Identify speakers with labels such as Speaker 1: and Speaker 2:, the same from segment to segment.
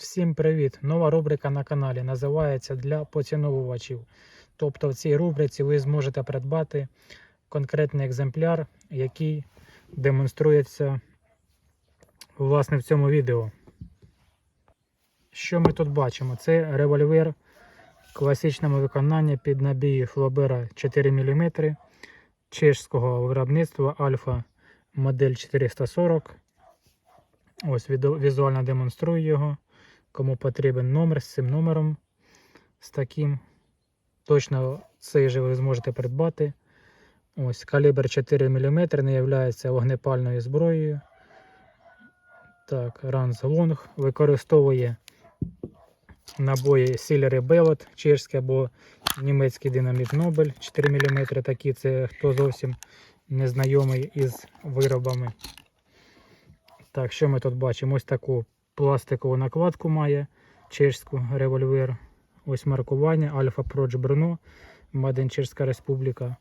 Speaker 1: Всім привіт! Нова рубрика на каналі називається Для поціновувачів. Тобто в цій рубриці ви зможете придбати конкретний екземпляр, який демонструється власне в цьому відео. Що ми тут бачимо? Це револьвер в класичному виконанні під набії Флобера 4 мм чешського виробництва Альфа модель 440. Ось візуально демонструю його. Кому потрібен номер з цим номером, з таким. Точно цей же ви зможете придбати. Ось калібр 4 мм не є вогнепальною зброєю. Так, Ранс Лонг використовує набої Сілери Белот, чешський або німецький динаміт Нобель 4 мм. Такі це хто зовсім не знайомий із виробами. Так, що ми тут бачимо? Ось таку пластикову накладку має чешську револьвер. Ось маркування Альфа Проч Брно, Маден Чешська Республіка.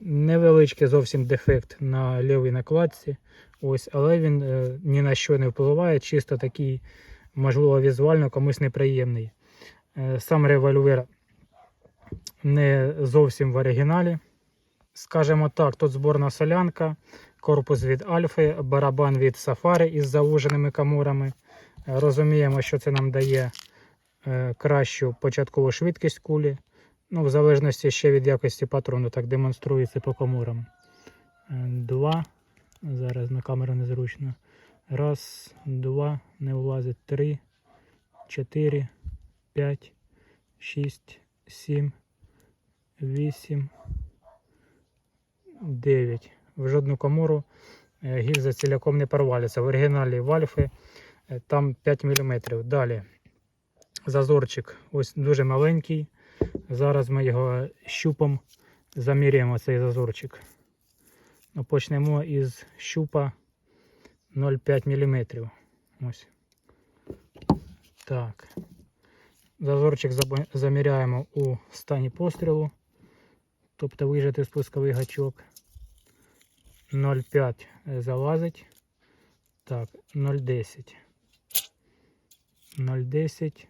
Speaker 1: Невеличкий зовсім дефект на лівій накладці. Ось, але він е, ні на що не впливає, чисто такий, можливо, візуально комусь неприємний. Е, сам револьвер не зовсім в оригіналі. Скажімо так, тут зборна солянка, корпус від Альфи, барабан від Сафари із завуженими камурами. Е, Розуміємо, що це нам дає е, кращу початкову швидкість кулі. Ну, в залежності ще від якості патрону, так демонструється по камурам. Е, Два. Зараз на камеру незручно. Раз, два, не влазить. Три, чотири, п'ять, шість, сім, вісім. 9. В жодну комору е, гільза ціляком не порвалася. В оригіналі Вальфи е, там 5 мм. Далі зазорчик ось дуже маленький. Зараз ми його щупом заміряємо цей зазорчик. Ну, почнемо із щупа 0,5 мм. Ось. Так. Зазорчик заміряємо у стані пострілу. Тобто вижати спусковий гачок. 0,5 залазить. Так, 0,10. 0,10.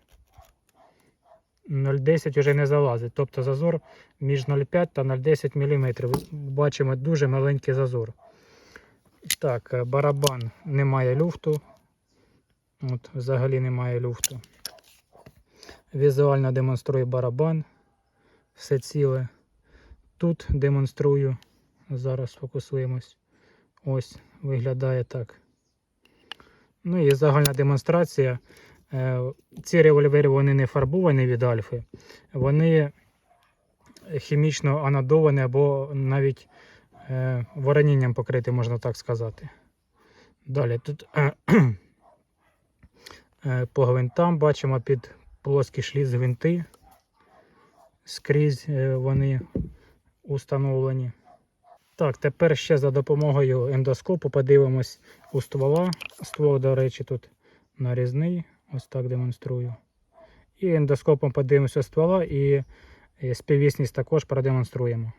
Speaker 1: 0,10 вже не залазить. Тобто зазор між 0,5 та 0,10 мм. Бачимо дуже маленький зазор. Так, е, барабан немає люфту. От, взагалі немає люфту. Візуально демонструю барабан. Все ціле. Тут демонструю. Зараз фокусуємось. Ось виглядає так. Ну і загальна демонстрація. Е, Ці револьвери вони не фарбовані від альфи, вони хімічно анодовані або навіть е, воронінням покриті, можна так сказати. Далі тут е, по гвинтам бачимо під плоский шліц гвинти. Скрізь вони установлені. Так, тепер ще за допомогою ендоскопу подивимось у ствола. Ствол, до речі, тут нарізний. Ось так демонструю. І ендоскопом подивимося ствола і співвісність також продемонструємо.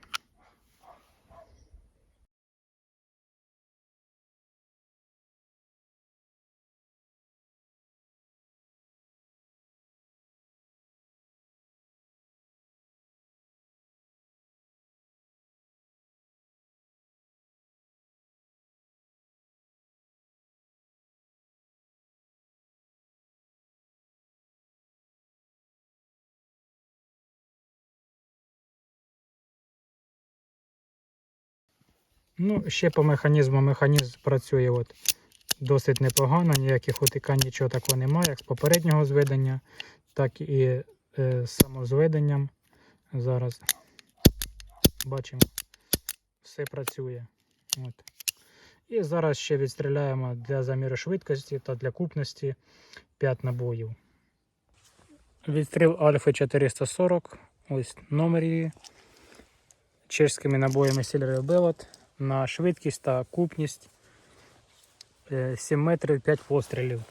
Speaker 1: Ну, ще по механізму. Механізм працює от досить непогано, ніяких утикань, нічого такого немає, як з попереднього зведення, так і е, з самозведенням. Зараз бачимо, все працює. От. І зараз ще відстріляємо для заміру швидкості та для купності 5 набоїв. Відстріл Альфи 440. Ось номер її. Чешськими набоями Silver Belot на швидкість та купність е, 7 метрів 5 пострілів.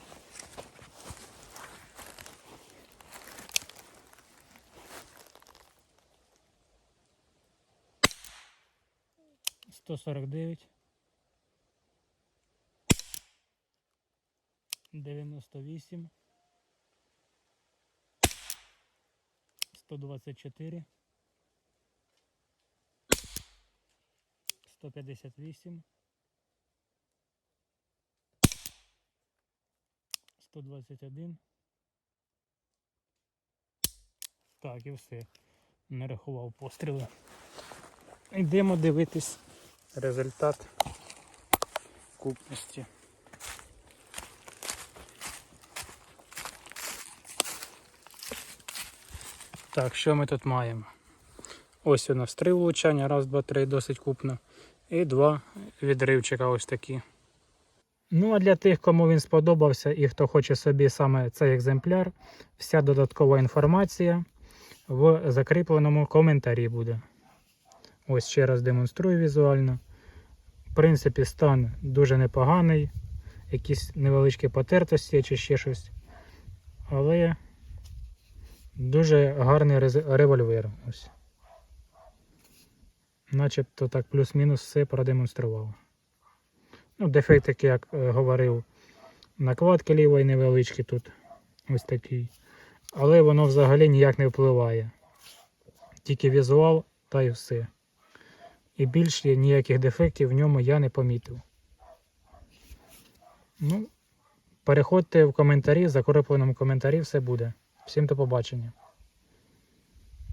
Speaker 1: Сто сорок дев'ять. Дев'яносто вісім. Сто двадцять чотири. 158, 121. Так, і все. Не рахував постріли. Йдемо дивитись результат купності. Так, що ми тут маємо? Ось у нас три влучання, раз, два, три, досить купно. І два відривчика ось такі. Ну а для тих, кому він сподобався і хто хоче собі саме цей екземпляр, вся додаткова інформація в закріпленому коментарі буде. Ось ще раз демонструю візуально. В принципі, стан дуже непоганий, якісь невеличкі потертості чи ще щось. Але дуже гарний револьвер. Ось. Начебто так плюс-мінус все продемонстрував. Ну, дефектик, як е, говорив, накладки лівої невеличкі тут. Ось такий. Але воно взагалі ніяк не впливає. Тільки візуал та й все. І більше ніяких дефектів в ньому я не помітив. Ну, переходьте в коментарі, в закріпленому коментарі все буде. Всім до побачення.